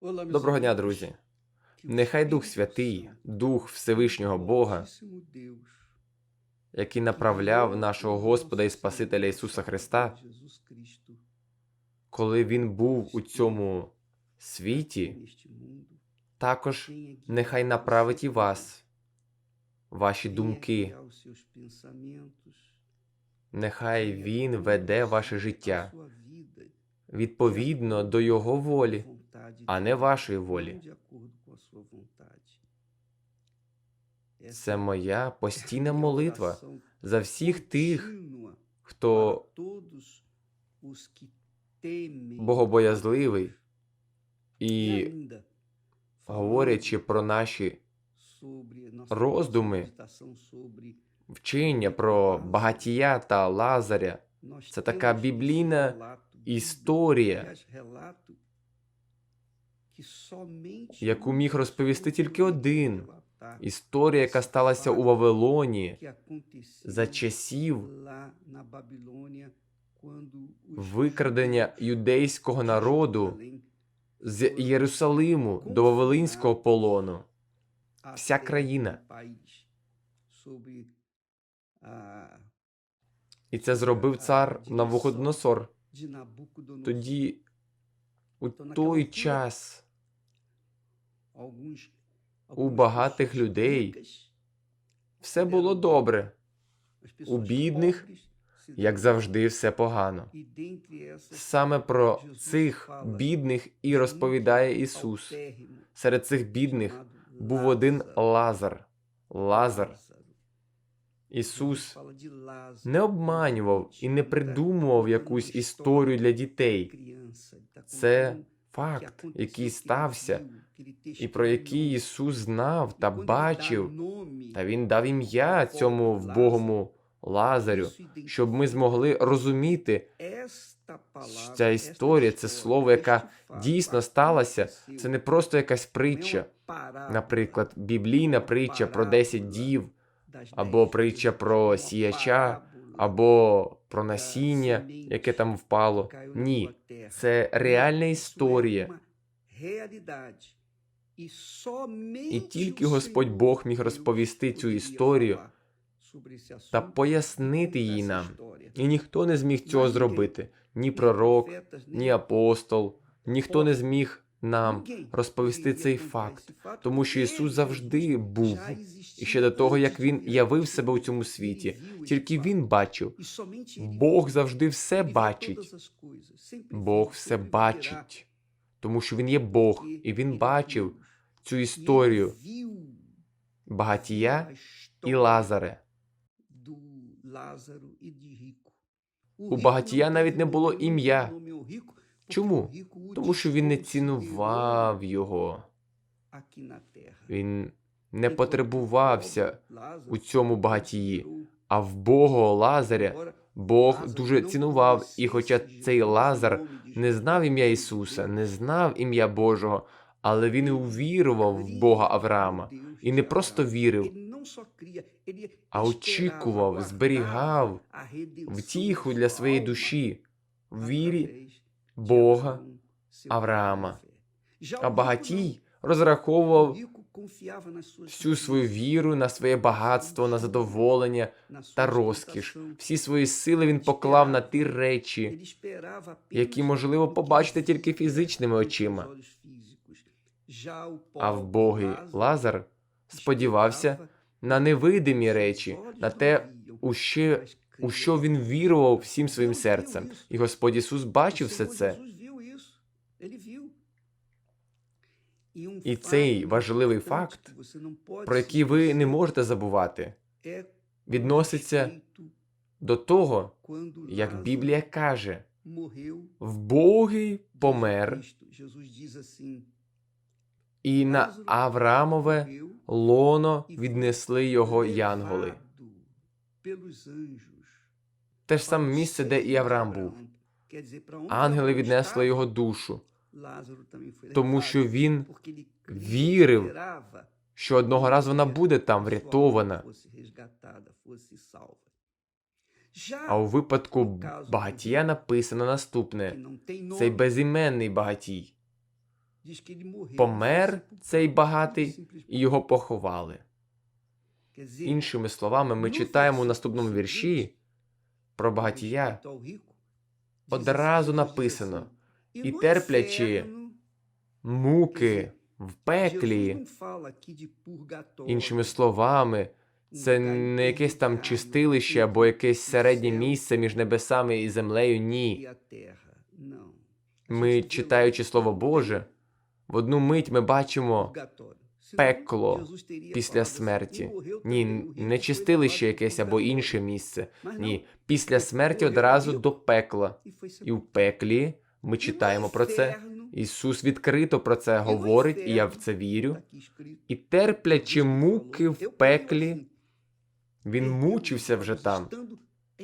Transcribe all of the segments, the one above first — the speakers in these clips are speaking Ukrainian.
Доброго дня, друзі. Нехай Дух Святий, Дух Всевишнього Бога, який направляв нашого Господа і Спасителя Ісуса Христа, коли Він був у цьому світі, також нехай направить і вас, ваші думки. Нехай Він веде ваше життя відповідно до Його волі, а не вашої волі. Це моя постійна молитва за всіх тих, хто богобоязливий і, говорячи про наші роздуми, вчення про багатія та Лазаря, це така біблійна історія, яку міг розповісти тільки один. Історія, яка сталася у Вавилоні за часів викрадення юдейського народу з Єрусалиму до Вавилинського полону. Вся країна. І це зробив цар Навуходоносор. Тоді, у той час, у багатих людей все було добре, у бідних, як завжди, все погано. Саме про цих бідних і розповідає Ісус. Серед цих бідних був один Лазар. Лазар. Ісус не обманював і не придумував якусь історію для дітей. Це факт, який стався, і про який Ісус знав та бачив, та Він дав ім'я цьому вбогому Лазарю, щоб ми змогли розуміти, ця історія, це слово, яка дійсно сталася, це не просто якась притча, наприклад, біблійна притча про 10 дів, або притча про сіяча, або про насіння, яке там впало. Ні, це реальна історія. І тільки Господь Бог міг розповісти цю історію та пояснити її нам. І ніхто не зміг цього зробити. Ні пророк, ні апостол, ніхто не зміг нам розповісти цей факт, тому що Ісус завжди був. і ще до того, як він явив себе у цьому світі, тільки він бачив. Бог завжди все бачить. Бог все бачить, тому що він є Бог, і він бачив цю історію багатія і Лазаре. У багатія навіть не було ім'я. Чому? Тому що він не цінував його. Він не потребувався у цьому багатії, а в Бога Лазаря Бог дуже цінував. І хоча цей Лазар не знав ім'я Ісуса, не знав ім'я Божого, але він увірував в Бога Авраама. І не просто вірив, а очікував, зберігав втіху для своєї душі в вірі Бога Авраама. А багатій розраховував всю свою віру на своє багатство, на задоволення та розкіш. Всі свої сили він поклав на ті речі, які можливо побачити тільки фізичними очима. А в Боги Лазар сподівався на невидимі речі, на те, у що, у що він вірував всім своїм серцем. І Господь Ісус бачив все це. І цей важливий факт, про який ви не можете забувати, відноситься до того, як Біблія каже, вбогий помер, і на Авраамове лоно віднесли його янголи. Те ж саме місце, де і Авраам був. Ангели віднесли його душу, тому що він вірив, що одного разу вона буде там врятована. А у випадку багатія написано наступне: цей безіменний багатій. Помер цей багатий, і його поховали. Іншими словами, ми читаємо у наступному вірші про багатія. Одразу написано, і терплячи муки в пеклі. Іншими словами, це не якесь там чистилище або якесь середнє місце між небесами і землею. Ні. Ми, читаючи Слово Боже, в одну мить ми бачимо пекло після смерті. Ні, не чистилище якесь або інше місце. Ні, після смерті одразу до пекла. І в пеклі ми читаємо про це. Ісус відкрито про це говорить, і я в це вірю. І терплячи муки в пеклі, він мучився вже там.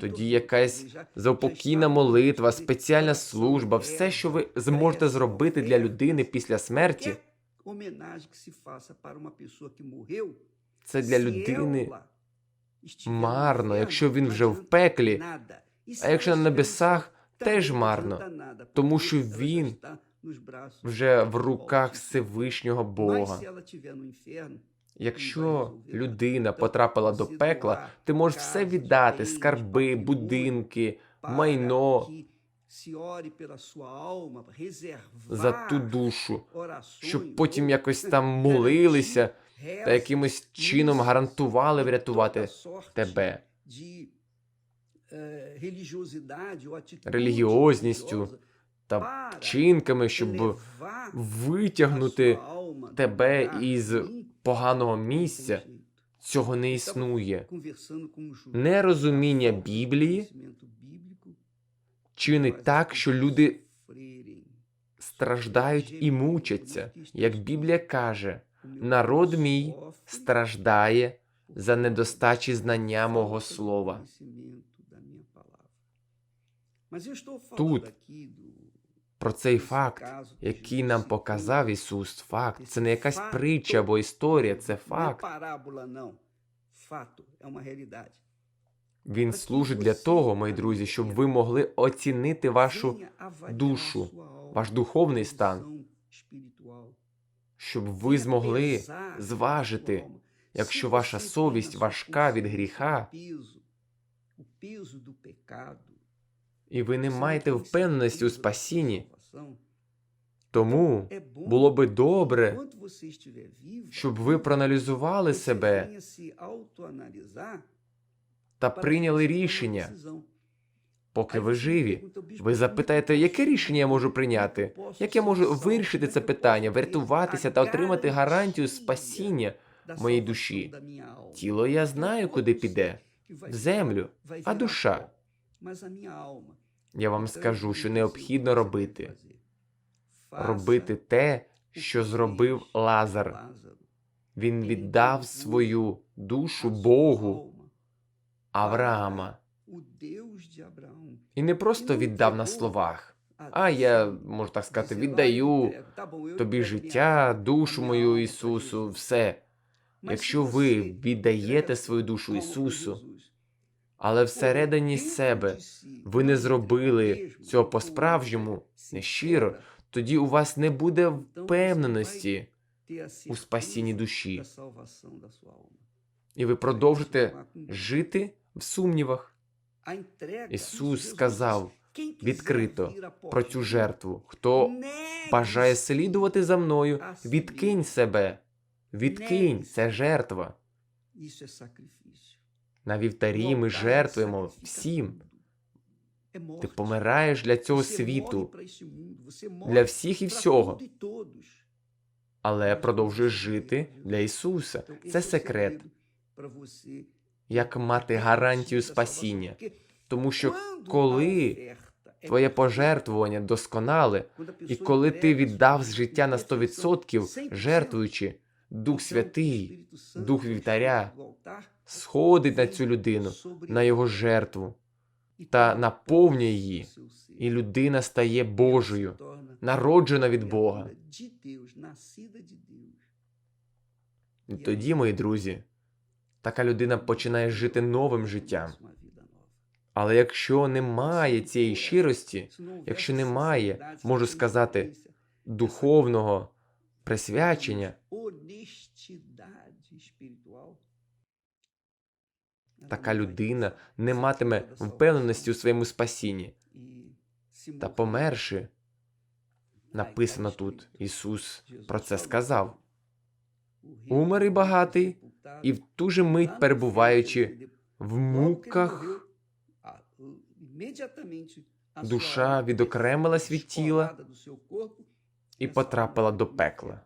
Тоді якась заупокійна молитва, спеціальна служба, все, що ви зможете зробити для людини після смерті, це для людини марно, якщо він вже в пеклі, а якщо на небесах, теж марно, тому що він вже в руках Всевишнього Бога. Якщо людина потрапила до пекла, ти можеш все віддати: скарби, будинки, майно. за ту душу, щоб потім якось там молилися та якимось чином гарантували врятувати тебе. релігіозністю та вчинками, щоб витягнути тебе із поганого місця. Цього не існує. Нерозуміння Біблії чинить так, що люди страждають і мучаться. Як Біблія каже, народ мій страждає за недостачі знання мого слова. Тут Про цей факт, який нам показав Ісус, факт. Це не якась притча або історія, це факт. Він служить для того, мої друзі, щоб ви могли оцінити вашу душу, ваш духовний стан, щоб ви змогли зважити, якщо ваша совість важка від гріха, і ви не маєте впевненості у спасінні. Тому було би добре, щоб ви проаналізували себе та прийняли рішення, поки ви живі. Ви запитаєте, яке рішення я можу прийняти? Як я можу вирішити це питання, врятуватися та отримати гарантію спасіння моєї душі? Тіло я знаю, куди піде в землю, а душа. Я вам скажу, що необхідно робити. Робити те, що зробив Лазар. Він віддав свою душу Богу Авраама. І не просто віддав на словах. А я можу так сказати, віддаю тобі життя, душу мою Ісусу, все. Якщо ви віддаєте свою душу Ісусу, але всередині себе ви не зробили цього по-справжньому, не щиро, тоді у вас не буде впевненості у спасінні душі, і ви продовжите жити в сумнівах. Ісус сказав Відкрито про цю жертву. Хто бажає слідувати за мною, відкинь себе. Відкинь, це жертва. На вівтарі ми жертвуємо всім. Ти помираєш для цього світу, для всіх і всього, але продовжуєш жити для Ісуса. Це секрет, як мати гарантію спасіння. Тому що коли твоє пожертвування досконале, і коли ти віддав з життя на 100%, жертвуючи, Дух Святий, Дух вівтаря, сходить на цю людину, на його жертву та наповнює її, і людина стає Божою, народжена від Бога. І тоді, мої друзі, така людина починає жити новим життям. Але якщо немає цієї щирості, якщо немає, можу сказати, духовного присвячення, така людина не матиме впевненості у своєму спасінні. Та померши, написано тут, Ісус про це сказав. Умер і багатий, і в ту же мить перебуваючи в муках, душа відокремилась від тіла і потрапила до пекла.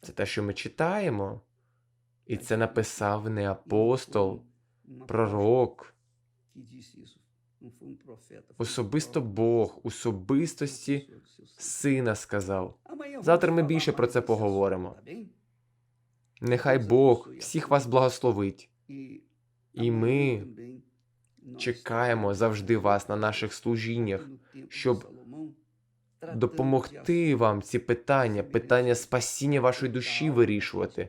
Це те, що ми читаємо, і це написав не апостол, пророк, особисто Бог, особистості сина сказав. Завтра ми більше про це поговоримо. Нехай Бог всіх вас благословить. І ми Чекаємо завжди вас на наших служіннях, щоб допомогти вам ці питання, питання спасіння вашої душі вирішувати.